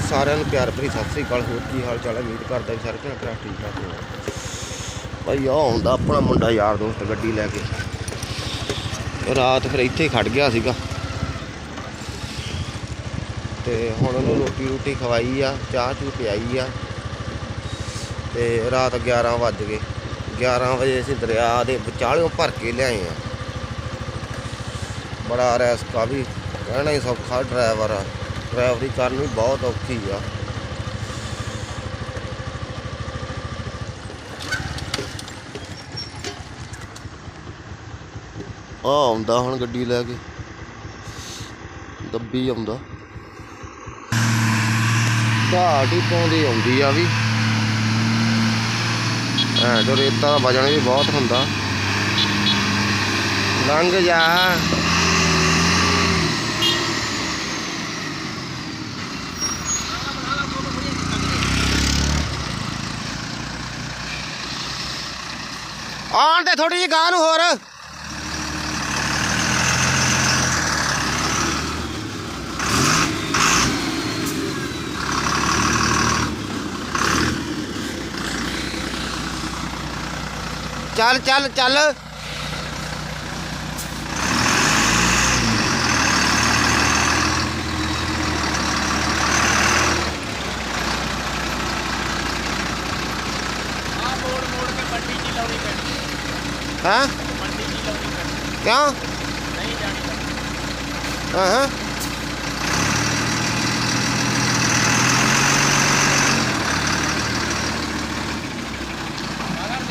ਸਾਰਿਆਂ ਨੂੰ ਪਿਆਰ ਭਰੀ ਸਤਿ ਸ੍ਰੀ ਅਕਾਲ। ਹੋਰ ਕੀ ਹਾਲ ਚਾਲ ਹੈ ਉਮੀਦ ਕਰਦਾ ਵੀ ਸਾਰੇ ਭੈਣ ਭਰਾ ਠੀਕ ਠਾਕ ਹੋਣਗੇ ਭਾਈ ਆ ਹੁੰਦਾ ਆਪਣਾ ਮੁੰਡਾ ਯਾਰ ਦੋਸਤ ਗੱਡੀ ਲੈ ਕੇ। ਰਾਤ ਫਿਰ ਇੱਥੇ ਖੜ ਗਿਆ ਸੀਗਾ। ਤੇ ਹੁਣ ਉਹਨੂੰ ਰੋਟੀ ਰੋਟੀ ਖਵਾਈ ਆ ਚਾਹ ਚੂ ਪਿਆਈ ਆ। ਤੇ ਰਾਤ 11 ਵੱਜ ਗਏ। 11 ਵਜੇ ਅਸੀਂ ਦਰਿਆ ਦੇ ਵਿਚਾਲਿਓਂ ਭਰ ਕੇ ਲਿਆਏ ਆ। ਬੜਾ ਰਿਸਕਾ ਵੀ। ਕਹਿਣਾ ਹੀ ਸੌਖਾ ਡਰਾਈਵਰ ਆ। ਡਰਾਈਵਰੀ ਕਰਨੀ ਬਹੁਤ ਔਖੀ ਆ। ਆ ਆਉਂਦਾ ਹੁਣ ਗੱਡੀ ਲੈ ਕੇ। ਦੱਬੀ ਆਉਂਦਾ। ਘਾਟ ਹੀ ਪਾਉਂਦੀ ਆਉਂਦੀ ਆ ਵੀ। ਐ ਜੋ ਰੇਤਾ ਦਾ ਵਜਨ ਵੀ ਬਹੁਤ ਹੁੰਦਾ। ਲੰਘ ਜਾ। ਆਣ ਤੇ ਥੋੜੀ ਜਿਹੀ ਗਾਂ ਨੂੰ ਹੋਰ। ਚੱਲ ਚੱਲ ਚੱਲ। ਮੋੜ ਮੋੜ ਕੇ ਮੰਡੀ ਚ ਲਾਉਣੀ ਪੈਣੀ। ਹਾਂ ਮੰਡੀ ਚ ਲਾਉਣੀ ਪੈਣੀ ਕਿਉਂ ਨਹੀਂ ਜਾਣੀ ਪੈਣੀ ਹਾਂ ਹਾਂ ਅਗਰ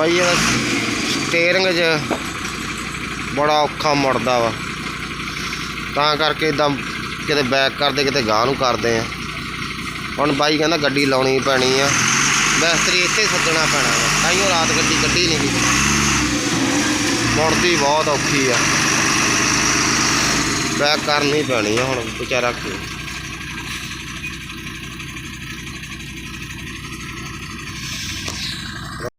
ਬਾਈ, ਇਹਦਾ ਸਟੀਅਰਿੰਗ 'ਚ ਬੜਾ ਔਖਾ ਮੁੜਦਾ ਵਾ। ਤਾਂ ਕਰਕੇ ਇਦਾਂ ਕਿਤੇ ਬੈਕ ਕਰਦੇ, ਕਿਤੇ ਗਾਂ ਨੂੰ ਕਰਦੇ ਆ। ਹੁਣ ਬਾਈ ਕਹਿੰਦਾ ਗੱਡੀ ਲਾਉਣੀ ਪੈਣੀ ਆ। ਮਿਸਤਰੀ ਇੱਥੇ ਸੱਦਣਾ ਪੈਣਾ ਵਾ। ਤਾਈਓ ਰਾਤ ਗੱਡੀ ਕੱਢੀ ਨਹੀਂ ਗਈ ਮੁੜਦੀ ਬਹੁਤ ਔਖੀ ਆ। ਬੈਕ ਕਰਨੀ ਪੈਣੀ ਆ ਹੁਣ ਵਿਚਾਰਾ। ਕੀ